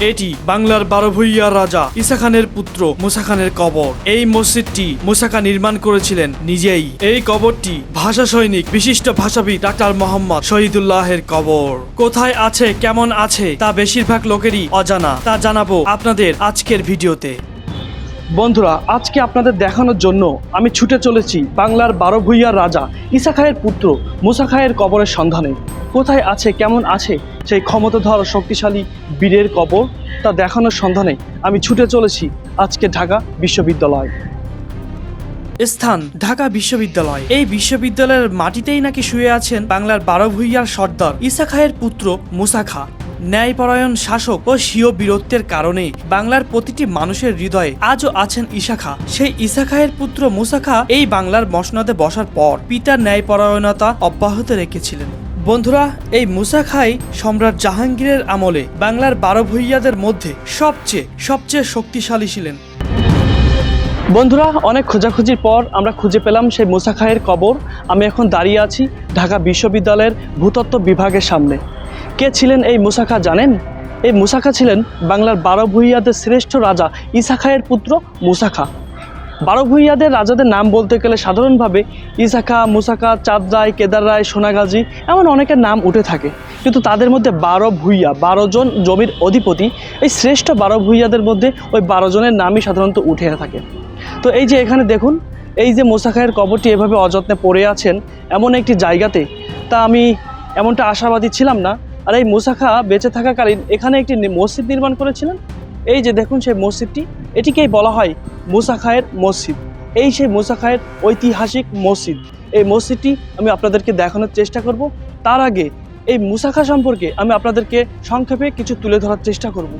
এটি বাংলার বারো ভূইয়ার রাজা ইসা খানের পুত্র মুসা খানের কবর। এই মসজিদটি মুসা খান নির্মাণ করেছিলেন নিজেই। এই কবরটি ভাষা সৈনিক বিশিষ্ট ভাষাবিদ ডাক্তার মোহাম্মদ শহীদুল্লাহের কবর। কোথায় আছে, কেমন আছে, তা বেশিরভাগ লোকেরই অজানা। তা জানাব আপনাদের আজকের ভিডিওতে। বন্ধুরা, আজকে আপনাদের দেখানোর জন্য আমি ছুটে চলেছি বাংলার বারো ভূইয়ার রাজা ইসা খায়ের পুত্র মুসা খায়ের কবরের সন্ধানে। কোথায় আছে, কেমন আছে, সেই ক্ষমতাধর শক্তিশালী বীরের কবর তা দেখানোর সন্ধানে আমি ছুটে চলেছি আজকে ঢাকা বিশ্ববিদ্যালয়। স্থান, ঢাকা বিশ্ববিদ্যালয়। এই বিশ্ববিদ্যালয়ের মাটিতেই নাকি শুয়ে আছেন বাংলার বারো ভূইয়ার সর্দার ইসা খায়ের পুত্র মুসা খা। ন্যায়পরায়ণ শাসক ও স্বীয় বীরত্বের কারণে বাংলার প্রতিটি মানুষের হৃদয়ে আজও আছেন ইশাখা। সেই ইসাখায়ের পুত্র মুসাখা এই বাংলার মসনদে বসার পর পিতার ন্যায়পরায়ণতা অব্যাহত রেখেছিলেন। বন্ধুরা, এই মুসা খাই সম্রাট জাহাঙ্গীরের আমলে বাংলার বারো ভূইয়াদের মধ্যে সবচেয়ে সবচেয়ে শক্তিশালী ছিলেন। বন্ধুরা, অনেক খোঁজাখুঁজির পর আমরা খুঁজে পেলাম সেই মুসা খায়ের কবর। আমি এখন দাঁড়িয়ে আছি ঢাকা বিশ্ববিদ্যালয়ের ভূতত্ত্ব বিভাগের সামনে। কে ছিলেন এই মুসাখা জানেন? এই মুসাখা ছিলেন বাংলার বারো ভূইয়াদের শ্রেষ্ঠ রাজা ইসাখায়ের পুত্র মুসাখা। বারো ভূইয়াদের রাজাদের নাম বলতে গেলে সাধারণভাবে ইসাখা, মুসাখা চাঁদ রায় কেদার রায় সোনাগাজী এমন অনেকের নাম উঠে থাকে। কিন্তু তাদের মধ্যে বারো ভূইয়া, বারো জন জমির অধিপতি এই শ্রেষ্ঠ বারো ভূইয়াদের মধ্যে ওই বারো জনের নামই সাধারণত উঠে থাকে। তো এই যে এখানে দেখুন, এই যে মোসাখায়ের কবরটি এভাবে অযত্নে পড়ে আছেন এমন একটি জায়গাতে, তা আমি এমনটা আশাবাদী ছিলাম না। আর এই মুসাখা বেঁচে থাকাকালীন এখানে একটি মসজিদ নির্মাণ করেছিলেন। এই যে দেখুন সেই মসজিদটি, এটিকেই বলা হয় মুসাখায়ের মসজিদ। এই সেই মুসাখায়ের ঐতিহাসিক মসজিদ। এই মসজিদটি আমি আপনাদেরকে দেখানোর চেষ্টা করব। তার আগে এই মুসাখা সম্পর্কে আমি আপনাদেরকে সংক্ষেপে কিছু তুলে ধরার চেষ্টা করব।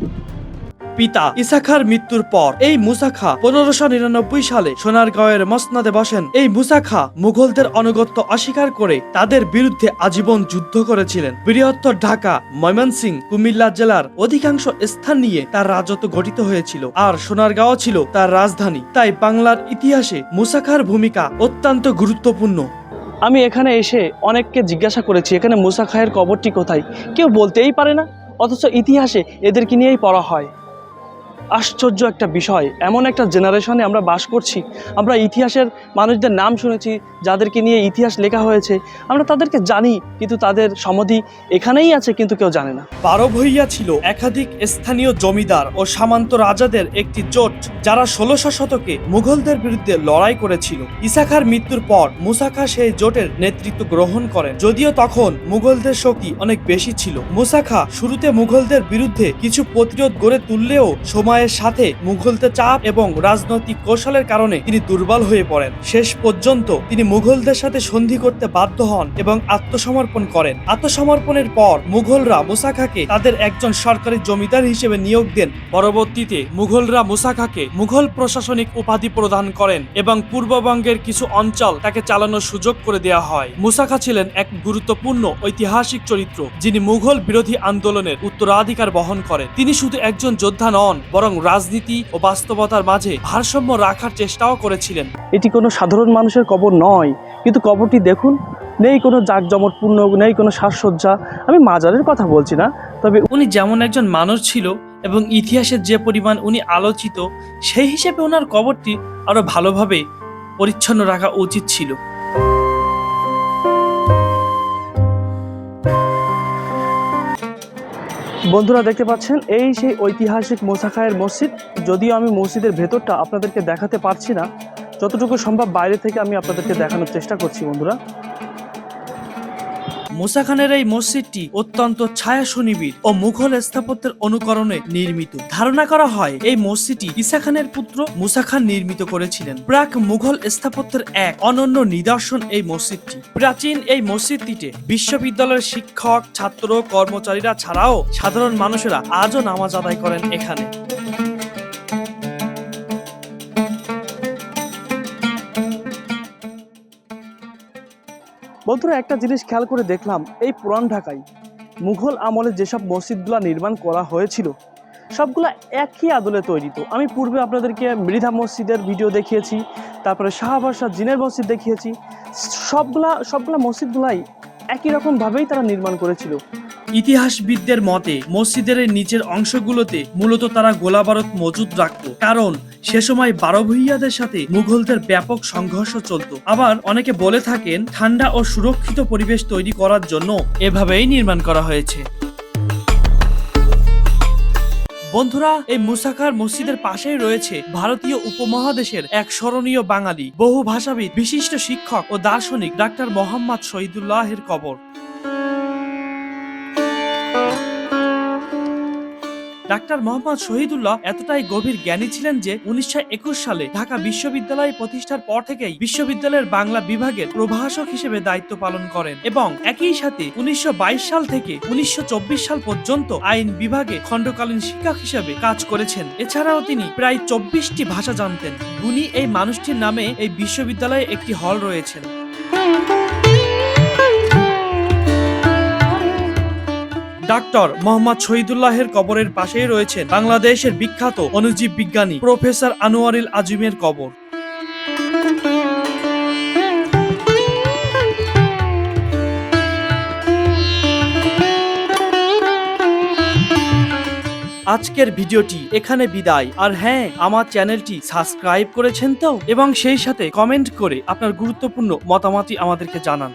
পিতা ইসাখার মৃত্যুর পর এই মুসাখা পনেরোশো নিরানব্বই সালে সোনারগাঁওয়ের মসনাদে বসেন। এই মুসাখা মুঘলদের অনুগত্য অস্বীকার করে তাদের বিরুদ্ধে আজীবন যুদ্ধ করেছিলেন। বৃহত্তর ঢাকা, ময়মনসিং, কুমিল্লা জেলার অধিকাংশ স্থান নিয়ে তার রাজত্ব গঠিত হয়েছিল। আর সোনারগাঁও ছিল তার রাজধানী। তাই বাংলার ইতিহাসে মুসাখার ভূমিকা অত্যন্ত গুরুত্বপূর্ণ। আমি এখানে এসে অনেককে জিজ্ঞাসা করেছি, এখানে মুসা খায়ের কবরটি কোথায়? কেউ বলতেই পারে না। অথচ ইতিহাসে এদেরকে নিয়েই পড়া হয়। আশ্চর্য একটা বিষয়। এমন একটা জেনারেশনে আমরা বাস করছি। আমরা ইতিহাসের মানুষদের নাম শুনেছি, যাদেরকে নিয়ে ইতিহাস লেখা হয়েছে। আমরা তাদেরকে জানি, কিন্তু তাদের সমাধি এখানেই আছে, কিন্তু কেউ জানে না। বারো ভইয়া ছিল একাধিক স্থানীয় জমিদার ও সামান্ত রাজাদের একটি জোট, যারা ষোলোশো শতকে মুঘলদের বিরুদ্ধে লড়াই করেছিল। ইসাখার মৃত্যুর পর মুসাখা সেই জোটের নেতৃত্ব গ্রহণ করেন। যদিও তখন মুঘলদের শক্তি অনেক বেশি ছিল। মুসাখা শুরুতে মুঘলদের বিরুদ্ধে কিছু প্রতিরোধ গড়ে তুললেও সময়ের সাথে মুঘলদের চাপ এবং রাজনৈতিক কৌশলের কারণে তিনি দুর্বল হয়ে পড়েন। শেষ পর্যন্ত তিনি মুঘলদের সাথে সন্ধি করতে বাধ্য হন এবং আত্মসমর্পণ করেন। আত্মসমর্পণের পর মুঘলরা মুসাখাকে তাদের একজন সরকারি জমিদার হিসেবে নিয়োগ দেন। পরবর্তীতে মুঘলরা মুসাখাকে মুঘল প্রশাসনিক উপাধি প্রদান করেন এবং পূর্ববঙ্গের কিছু অঞ্চল তাকে চালানোর সুযোগ করে দেওয়া হয়। মুসাখা ছিলেন এক গুরুত্বপূর্ণ ঐতিহাসিক চরিত্র, যিনি মুঘল বিরোধী আন্দোলনের উত্তরাধিকার বহন করেন। তিনি শুধু একজন যোদ্ধা নন, বরং রাজনীতি ও বাস্তবতার মাঝে ভারসাম্য রাখার চেষ্টাও করেছিলেন। এটি কোনো সাধারণ মানুষের কবর নয় কিন্তু কবরটি দেখুন নেই কোনো জাঁকজমটপূর্ণ নেই কোনো সাজসজ্জা। আমি মাজারের কথা বলছি না তবে উনি যেমন একজন মানুষ ছিল এবং ইতিহাসের যে পরিমাণ উনি আলোচিত সেই হিসেবে ওনার কবরটি আরও ভালোভাবে পরিচ্ছন্ন রাখা উচিত ছিল। বন্ধুরা দেখতে পাচ্ছেন, এই সেই ঐতিহাসিক মোসাখায়ের মসজিদ। যদিও আমি মসজিদের ভেতরটা আপনাদেরকে দেখাতে পারছি না, যতটুকু সম্ভব বাইরে থেকে আমি আপনাদেরকে দেখানোর চেষ্টা করছি বন্ধুরা। মুসা খানের এই মসজিদটি অত্যন্ত ছায়া সুনিবিড় ও মুঘল স্থাপত্যের অনুকরণে নির্মিত। ধারণা করা হয়, এই মসজিদটি ইসা খানের পুত্র মুসা খান নির্মিত করেছিলেন। প্রাক মুঘল স্থাপত্যের এক অনন্য নিদর্শন এই মসজিদটি। প্রাচীন এই মসজিদটিতে বিশ্ববিদ্যালয়ের শিক্ষক, ছাত্র, কর্মচারীরা ছাড়াও সাধারণ মানুষেরা আজও নামাজ আদায় করেন এখানে। বন্ধুরা, একটা জিনিস খেয়াল করে দেখলাম, এই পুরান ঢাকায় মুঘল আমলে যেসব মসজিদগুলো নির্মাণ করা হয়েছিল, সবগুলা একই আদলে তৈরি। তো আমি পূর্বে আপনাদেরকে মৃধা মসজিদের ভিডিও দেখিয়েছি, তারপরে শাহবাসা জিনের মসজিদ দেখিয়েছি, সবগুলা সবগুলা মসজিদগুলাই একই রকমভাবেই তারা নির্মাণ করেছিল। ইতিহাসবিদদের মতে, মসজিদের নিচের অংশগুলোতে মূলত তারা গোলাবারত মজুদ রাখত। কারণ সে সময় বারো ভূইয়াদের সাথে মুঘলদের ব্যাপক সংঘর্ষ চলত। আবার অনেকে বলে থাকেন, ঠান্ডা ও সুরক্ষিত পরিবেশ তৈরি করার জন্য এভাবেই নির্মাণ করা হয়েছে। বন্ধুরা, এই মুসাকার মসজিদের পাশেই রয়েছে ভারতীয় উপমহাদেশের এক স্মরণীয় বাঙালি, বহু ভাষাবিদ, বিশিষ্ট শিক্ষক ও দার্শনিক ডাক্তার মোহাম্মদ শহীদুল্লাহের কবর। ডাক্তার মোহাম্মদ শহীদুল্লাহ এতটাই গভীর জ্ঞানী ছিলেন যে উনিশশো একুশ সালে ঢাকা বিশ্ববিদ্যালয় প্রতিষ্ঠার পর থেকেই বিশ্ববিদ্যালয়ের বাংলা বিভাগের প্রভাষক হিসেবে দায়িত্ব পালন করেন এবং একই সাথে উনিশশো বাইশ সাল থেকে উনিশশো চব্বিশ সাল পর্যন্ত আইন বিভাগে খণ্ডকালীন শিক্ষক হিসেবে কাজ করেছেন। এছাড়াও তিনি প্রায় চব্বিশটি ভাষা জানতেন। গুণী এই মানুষটির নামে এই বিশ্ববিদ্যালয়ে একটি হল রয়েছেন। ডাক্তার মোহাম্মদ শহীদুল্লাহের কবরের পাশেই রয়েছেন বাংলাদেশের বিখ্যাত অনুজীব বিজ্ঞানী প্রফেসর আনোয়ারিল আজিমের কবর। আজকের ভিডিওটি এখানে বিদায়। আর হ্যাঁ আমার চ্যানেলটি সাবস্ক্রাইব করেছেন তো? এবং সেই সাথে কমেন্ট করে আপনার গুরুত্বপূর্ণ মতামতই আমাদেরকে জানান।